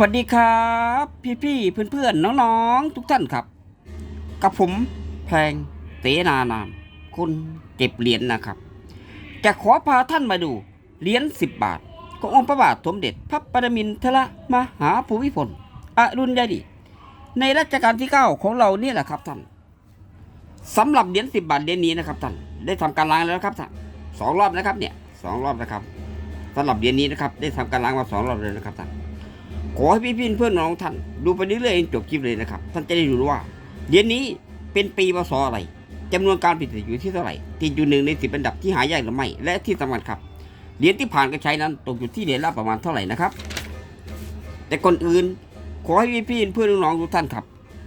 สวัสดีครับ พี่ๆเพื่อนๆน้องๆทุกท่านครับ กับผมแพงเสนานามคนเก็บเหรียญนะครับ จะขอพาท่านมาดูเหรียญสิบบาทขององค์พระบาทสมเด็จพระปรมินทรมหาภูมิพลอรุณยเดีในรัชกาลที่เก้าของเราเนี่ยแหละครับท่านสำหรับเหรียญสิบบาทเหรียญนี้นะครับท่านได้ทำการล้างแล้วครับท่านสองรอบนะครับเนี่ยสองรอบนะครับสำหรับเหรียญนี้นะครับ ได้ทำการล้างมาสองรอบเลยนะครับท่าน ขอให้พี่พี่เพื่อนน้องท่าน ดูไปเรื่อยๆจนจบคลิปเลยนะครับ ท่านจะได้รู้ว่าเหรียญนี้เป็นปีพศอะไรจำนวนการผลิตอยู่ที่เท่าไหร่ติดอยู่หนึ่งในสิบอันดับที่หายากหรือไม่และที่สำคัญครับเหรียญที่ผ่านการใช้นั้นตกอยู่ที่เหรียญละประมาณเท่าไหร่นะครับ แต่ก่อนอื่น ขอให้พี่พี่เพื่อนน้องทุกท่านครับ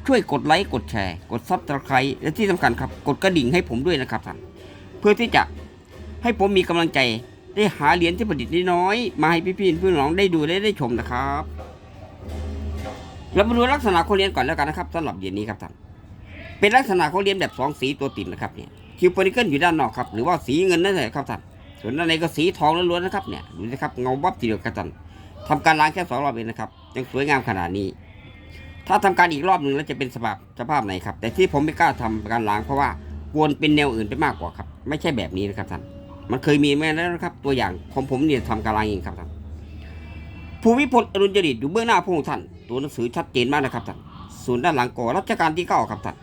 ช่วยกดไลค์กดแชร์ กดซับสไครต์และที่สำคัญครับ กดกระดิ่งให้ผมด้วยนะครับท่านเพื่อที่จะให้ผมมีกำลังใจได้หาเหรียญที่ประดิษฐ์น้อยๆมาให้พี่พี่เพื่อนน้องได้ดูและได้ชมนะครับ เรามาดูลักษณะของเหรียญก่อนแล้วกันนะครับสำหรับเหรียญนี้ครับท่านเป็นลักษณะของเหรียญแบบสองสีตัวติดนะครับเนี่ยคิวปนิเกิลอยู่ด้านนอกครับหรือว่าสีเงินนั่นแหละครับท่านส่วนด้านในก็สีทองล้วนๆนะครับเนี่ยดูนะครับเงาวับทีเดียวครับท่านทำการล้างแค่สองรอบเองนะครับยังสวยงามขนาดนี้ ถ้าทำการอีกรอบหนึ่งแล้วจะเป็นสภาพสภาพไหนครับแต่ที่ผมไม่กล้าทำการล้างเพราะว่าวนเป็นแนวอื่นไปมากกว่าครับ ไม่ใช่แบบนี้นะครับท่านมันเคยมีมาแล้วนะครับ ตัวอย่างของผมเนี่ยทำการล้างเองครับท่าน ภูมิพลอรุณยดิตอยู่เบื้องหน้าพระองค์ท่าน ตัวหนังสือชัดเจนมากนะครับท่าน ส่วนด้านหลังก่อรัชกาลที่เก้าครับท่าน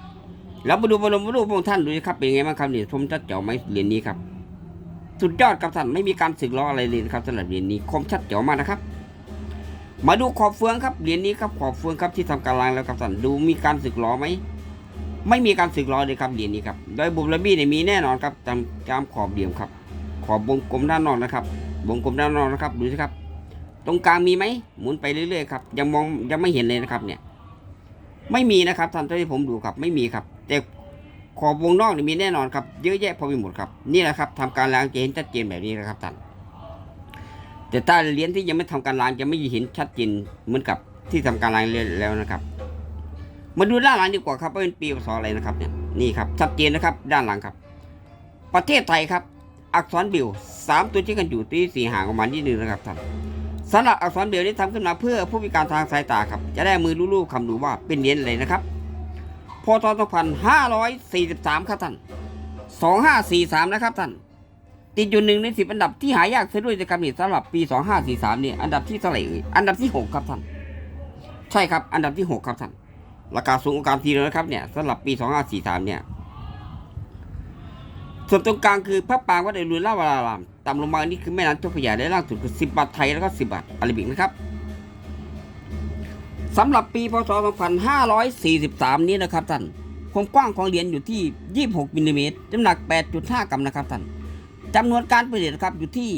แล้วมาดูบรมรูปพระองค์ท่านดูนะครับเป็นยังไงบ้างครับเนี่ยชมชัดเจ๋วไหมเหรียญนี้ครับ สุดยอดครับท่านไม่มีการสึกล้ออะไรเลยนะครับสำหรับเหรียญนี้คมชัดเจ๋วมากนะครับ มาดูขอบเฟืองครับเหรียญนี้ครับขอบเฟืองครับที่ทำการล้างแล้วครับท่านดูมีการสึกล้อไหมไม่มีการสึกล้อเลยครับเหรียญนี้ครับโดยบุบระบี้เนี่ยมีแน่นอนครับตามตามขอบเหลี่ยมครับ ขอบวงกลมด้านนอกนะครับ วงกลมด้านนอกนะครับดูสิครับ ตรงกลางมีไหมหมุนไปเรื่อยๆครับยังมองยังไม่เห็นเลยนะครับเนี่ย ไม่มีนะครับท่านที่ผมดูครับไม่มีครับ แต่ขอบวงนอกนี่มีแน่นอนครับเยอะแยะพอมีหมดครับนี่แหละครับทำการล้างจะเห็นชัดเจนแบบนี้นะครับท่านแต่ถ้าเหรียญที่ยังไม่ทำการล้างจะไม่เห็นชัดเจนเหมือนกับที่ทำการล้างแล้วนะครับ มาดูด้านหลังดีกว่าครับว่าเป็นปีพศอะไรนะครับเนี่ยนี่ครับชัดเจนนะครับด้านหลังครับ ประเทศไทยครับ อักษรบิวสามตัวที่กันอยู่ที่สี่ห่างออกมาณนิดนึงนะครับท่าน สำหรับอักษรเบลนี้ทำขึ้นมาเพื่อผู้พิการทางสายตาครับ จะได้มือลูกๆคำดูว่าเป็นเหรียญอะไรนะครับ พศ2543 ครับท่าน 2543 นะครับท่าน ติดอยู่หนึ่งในสิบอันดับที่หายากเสียด้วยนะครับนี่สำหรับปี 2543 เนี่ย อันดับที่เท่าไหร่เอ่ย อันดับที่ 6 ครับท่าน ใช่ครับ อันดับที่ 6 ครับท่าน ราคาสูงกว่าการทีเดียวนะครับเนี่ยสำหรับปี 2543 เนี่ย ส่วนตรงกลางคือพระปางวัดเอรุณราวรารามต่ำลงมานี่คือแม่น้ำเจ้าพระยาได้ล่างสุดคือ10บาทไทยแล้วก็10บาทอาราบิกนะครับสำหรับปีพศ 2543 นี้นะครับท่านความกว้างของเหรียญอยู่ที่ 26มิลลิเมตรน้ำหนัก 8.5 กรัมนะครับท่านจำนวนการผลิตนะครับอยู่ที่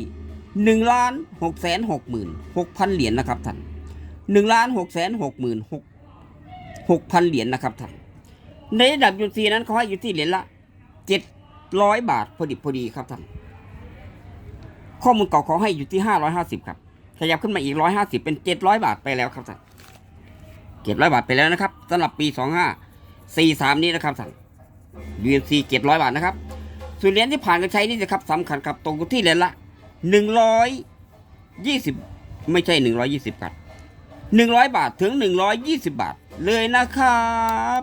1ล้าน6 6 6,000 เหรียญนะครับท่าน1ล้าน6 6 6 6,000 เหรียญนะครับท่านในระดับยูซีนั้นเขาให้อยู่ที่เหรียญละ 7 ร้อยบาทพอดีพอดีครับท่านข้อมูลเก่าขอให้อยู่ที่ห้าร้อยห้าสิบครับขยับขึ้นมาอีกร้อยห้าสิบเป็นเจ็ดร้อยบาทไปแล้วครับท่านเจ็ดร้อยบาทไปแล้วนะครับสำหรับปีสองห้าสี่สามนี้นะครับท่าน UNC เจ็ดร้อยบาทนะครับส่วนเหรียญที่ผ่านการใช้นี่นะครับสำคัญครับตรงที่เหรียญละหนึ่งร้อยยี่สิบไม่ใช่หนึ่งร้อยยี่สิบครับหนึ่งร้อยบาทถึงหนึ่งร้อยยี่สิบบาทเลยนะครับ